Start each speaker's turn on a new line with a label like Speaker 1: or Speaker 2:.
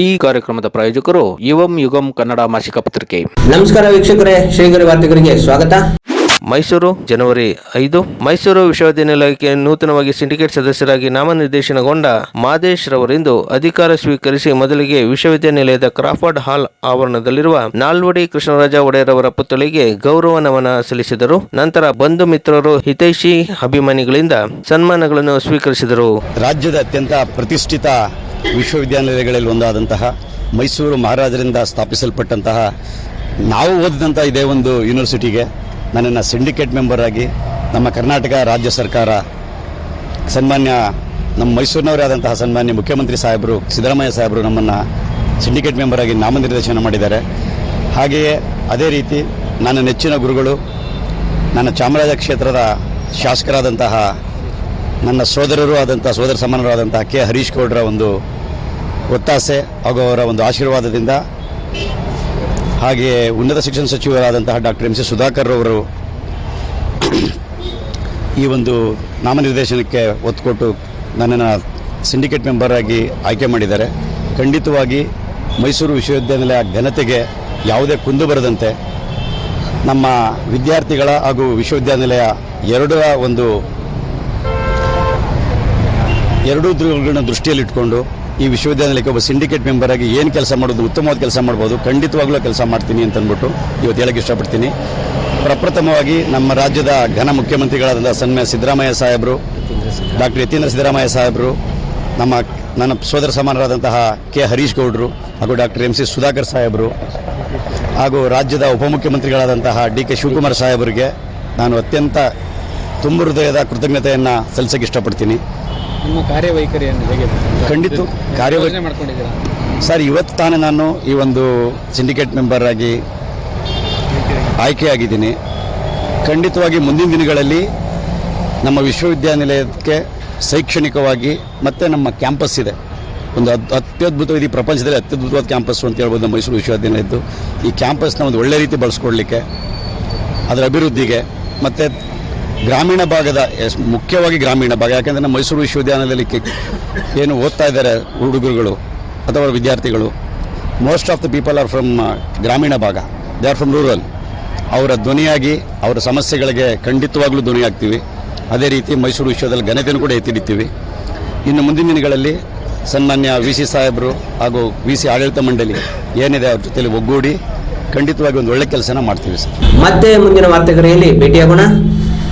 Speaker 1: ಈ ಕಾರ್ಯಕ್ರಮದ ಪ್ರಾಯೋಜಕರು ಯುವಂ ಯುಗಂ ಕನ್ನಡ ಮಾಸಿಕ ಪತ್ರಿಕೆ.
Speaker 2: ನಮಸ್ಕಾರ ವೀಕ್ಷಕರೇ ಶ್ರೀಗರಿ ವಾರ್ತೆಗರಿಗೆ ಸ್ವಾಗತ.
Speaker 1: ಮೈಸೂರು ಜನವರಿ ಐದು. ಮೈಸೂರು ವಿಶ್ವವಿದ್ಯಾನಿಲಯಕ್ಕೆ ನೂತನವಾಗಿ ಸಿಂಡಿಕೇಟ್ ಸದಸ್ಯರಾಗಿ ನಾಮನಿರ್ದೇಶನಗೊಂಡ ಮಾದೇಶ್ ರವರಿಂದು ಅಧಿಕಾರ ಸ್ವೀಕರಿಸಿ ಮೊದಲಿಗೆ ವಿಶ್ವವಿದ್ಯಾನಿಲಯದ ಕ್ರಾಫರ್ಡ್ ಹಾಲ್ ಆವರಣದಲ್ಲಿರುವ ನಾಲ್ವಡಿ ಕೃಷ್ಣರಾಜ ಒಡೆಯರ್ ಅವರ ಪುತ್ಥಳಿಗೆ ಗೌರವ ನಮನ ಸಲ್ಲಿಸಿದರು. ನಂತರ ಬಂಧು ಮಿತ್ರರು ಹಿತೈಷಿ ಅಭಿಮಾನಿಗಳಿಂದ ಸನ್ಮಾನಗಳನ್ನು ಸ್ವೀಕರಿಸಿದರು.
Speaker 3: ರಾಜ್ಯದ ಅತ್ಯಂತ ಪ್ರತಿಷ್ಠಿತ ವಿಶ್ವವಿದ್ಯಾನಿಲಯಗಳಲ್ಲಿ ಒಂದಾದಂತಹ ಮೈಸೂರು ಮಹಾರಾಜರಿಂದ ಸ್ಥಾಪಿಸಲ್ಪಟ್ಟಂತಹ ನಾವು ಓದಿದಂಥ ಇದೇ ಒಂದು ಯೂನಿವರ್ಸಿಟಿಗೆ ನನ್ನನ್ನು ಸಿಂಡಿಕೇಟ್ ಮೆಂಬರ್ ಆಗಿ ನಮ್ಮ ಕರ್ನಾಟಕ ರಾಜ್ಯ ಸರ್ಕಾರ ಸನ್ಮಾನ್ಯ ನಮ್ಮ ಮೈಸೂರಿನವರೇ ಆದಂತಹ ಸನ್ಮಾನ್ಯ ಮುಖ್ಯಮಂತ್ರಿ ಸಾಹೇಬರು, ಸಿದ್ದರಾಮಯ್ಯ ಸಾಹೇಬರು ನಮ್ಮನ್ನು ಸಿಂಡಿಕೇಟ್ ಮೆಂಬರ್ ಆಗಿ ನಾಮನಿರ್ದೇಶನ ಮಾಡಿದ್ದಾರೆ. ಹಾಗೆಯೇ ಅದೇ ರೀತಿ ನನ್ನ ನೆಚ್ಚಿನ ಗುರುಗಳು, ನನ್ನ ಚಾಮರಾಜ ಕ್ಷೇತ್ರದ ಶಾಸಕರಾದಂತಹ ನನ್ನ ಸೋದರರು ಆದಂಥ, ಸೋದರ ಸಮಾನರು ಆದಂಥ ಕೆ. ಹರೀಶ್ ಗೌಡ್ರ ಒಂದು ಒತ್ತಾಸೆ ಹಾಗೂ ಅವರ ಒಂದು ಆಶೀರ್ವಾದದಿಂದ ಹಾಗೆಯೇ ಉನ್ನತ ಶಿಕ್ಷಣ ಸಚಿವರಾದಂತಹ ಡಾಕ್ಟರ್ ಎಂ. ಸಿ. ಸುಧಾಕರ್ ಅವರು ಈ ಒಂದು ನಾಮನಿರ್ದೇಶನಕ್ಕೆ ಒತ್ತು ಕೊಟ್ಟು ನನ್ನನ್ನು ಸಿಂಡಿಕೇಟ್ ಮೆಂಬರ್ ಆಗಿ ಆಯ್ಕೆ ಮಾಡಿದ್ದಾರೆ. ಖಂಡಿತವಾಗಿ ಮೈಸೂರು ವಿಶ್ವವಿದ್ಯಾನಿಲಯ ಘನತೆಗೆ ಯಾವುದೇ ಕುಂದು ಬರದಂತೆ ನಮ್ಮ ವಿದ್ಯಾರ್ಥಿಗಳ ಹಾಗೂ ವಿಶ್ವವಿದ್ಯಾನಿಲಯ ಎರಡರ ಒಂದು ಎರಡೂ ಧ್ರುವಗಳನ್ನ ದೃಷ್ಟಿಯಲ್ಲಿಟ್ಕೊಂಡು ಈ ವಿಶ್ವವಿದ್ಯಾನಿಲಯಕ್ಕೆ ಒಬ್ಬ ಸಿಂಡಿಕೇಟ್ ಮೆಂಬರ್ ಆಗಿ ಏನು ಕೆಲಸ ಮಾಡೋದು, ಉತ್ತಮವಾದ ಕೆಲಸ ಮಾಡ್ಬೋದು, ಖಂಡಿತವಾಗ್ಲೂ ಕೆಲಸ ಮಾಡ್ತೀನಿ ಅಂತ ಅಂದ್ಬಿಟ್ಟು ಇವತ್ತು ಹೇಳಕ್ಕೆ ಇಷ್ಟಪಡ್ತೀನಿ. ಪ್ರಪ್ರಥಮವಾಗಿ ನಮ್ಮ ರಾಜ್ಯದ ಘನ ಮುಖ್ಯಮಂತ್ರಿಗಳಾದಂಥ ಸನ್ಮಯ ಸಿದ್ದರಾಮಯ್ಯ ಸಾಹೇಬರು, ಡಾಕ್ಟರ್ ಯತೀಂದ್ರ ಸಿದ್ದರಾಮಯ್ಯ ಸಾಹೇಬರು, ನಮ್ಮ ನನ್ನ ಸೋದರ ಸಮಾನರಾದಂತಹ ಕೆ ಹರೀಶ್ ಗೌಡರು ಹಾಗೂ ಡಾಕ್ಟರ್ ಎಂ ಸಿ ಸುಧಾಕರ್ ಸಾಹೇಬರು ಹಾಗೂ ರಾಜ್ಯದ ಉಪಮುಖ್ಯಮಂತ್ರಿಗಳಾದಂತಹ ಡಿ ಕೆ ಶಿವಕುಮಾರ್ ಸಾಹೇಬರಿಗೆ ನಾನು ಅತ್ಯಂತ ತುಂಬ ಹೃದಯದ ಕೃತಜ್ಞತೆಯನ್ನು ಸಲ್ಲಿಸಕ್ಕೆ ಇಷ್ಟಪಡ್ತೀನಿ.
Speaker 4: ನಿಮ್ಮ ಕಾರ್ಯವೈಖರಿಯನ್ನು ಹೇಗೆ
Speaker 3: ಖಂಡಿತ.
Speaker 4: ಕಾರ್ಯವೈಖರಿ ಮಾಡ್ಕೊಂಡಿದ್ದೀರಾ?
Speaker 3: ಸರ್ ಇವತ್ತು ತಾನೇ ನಾನು ಈ ಒಂದು ಸಿಂಡಿಕೇಟ್ ಮೆಂಬರ್ ಆಗಿ ಆಯ್ಕೆಯಾಗಿದ್ದೀನಿ. ಖಂಡಿತವಾಗಿ ಮುಂದಿನ ದಿನಗಳಲ್ಲಿ ನಮ್ಮ ವಿಶ್ವವಿದ್ಯಾನಿಲಯಕ್ಕೆ ಶೈಕ್ಷಣಿಕವಾಗಿ ಮತ್ತು ನಮ್ಮ ಕ್ಯಾಂಪಸ್ ಇದೆ. ಒಂದು ಅದ್ ಅತ್ಯದ್ಭುತವಾದ ಈ ಪ್ರಪಂಚದಲ್ಲಿ ಅತ್ಯದ್ಭುತವಾದ ಕ್ಯಾಂಪಸ್ಸು ಅಂತ ಹೇಳ್ಬೋದು ನಮ್ಮ ಮೈಸೂರು ವಿಶ್ವವಿದ್ಯಾನಿಲಯದ್ದು. ಈ ಕ್ಯಾಂಪಸ್ನ ಒಂದು ಒಳ್ಳೆ ರೀತಿ ಬಳಸ್ಕೊಡ್ಲಿಕ್ಕೆ ಅದರ ಅಭಿವೃದ್ಧಿಗೆ ಮತ್ತು ಗ್ರಾಮೀಣ ಭಾಗದ ಮುಖ್ಯವಾಗಿ ಗ್ರಾಮೀಣ ಭಾಗ, ಯಾಕೆಂದರೆ ನಮ್ಮ ಮೈಸೂರು ವಿಶ್ವವಿದ್ಯಾಲಯದಲ್ಲಿ ಏನು ಓದ್ತಾ ಇದ್ದಾರೆ ಹುಡುಗರುಗಳು ಅಥವಾ ವಿದ್ಯಾರ್ಥಿಗಳು. Most of the people are from ಗ್ರಾಮೀಣ ಭಾಗ. ದೇ ಆರ್ ಫ್ರಮ್ ರೂರಲ್ ಅವರ ಧ್ವನಿಯಾಗಿ, ಅವರ ಸಮಸ್ಯೆಗಳಿಗೆ ಖಂಡಿತವಾಗಲೂ ಧ್ವನಿಯಾಗ್ತೀವಿ. ಅದೇ ರೀತಿ ಮೈಸೂರು ವಿಶ್ವದಲ್ಲಿ ಘನತೆಯನ್ನು ಕೂಡ ಎತ್ತಿಡಿತೀವಿ ಇನ್ನು ಮುಂದಿನ ದಿನಗಳಲ್ಲಿ ಸನ್ಮಾನ್ಯ ವಿ ಸಿ ಸಾಹೇಬರು ಹಾಗೂ ವಿ ಸಿ ಆಡಳಿತ ಮಂಡಳಿ ಏನಿದೆ ಅವ್ರ ಜೊತೆಯಲ್ಲಿ ಒಗ್ಗೂಡಿ ಖಂಡಿತವಾಗಿ ಒಂದು ಒಳ್ಳೆ ಕೆಲಸನ ಮಾಡ್ತೀವಿ ಸರ್.
Speaker 2: ಮತ್ತೆ ಮುಂದಿನ ವಾರ್ತೆಗರಿಯಲ್ಲಿ ಭೇಟಿಯಾಗೋಣ.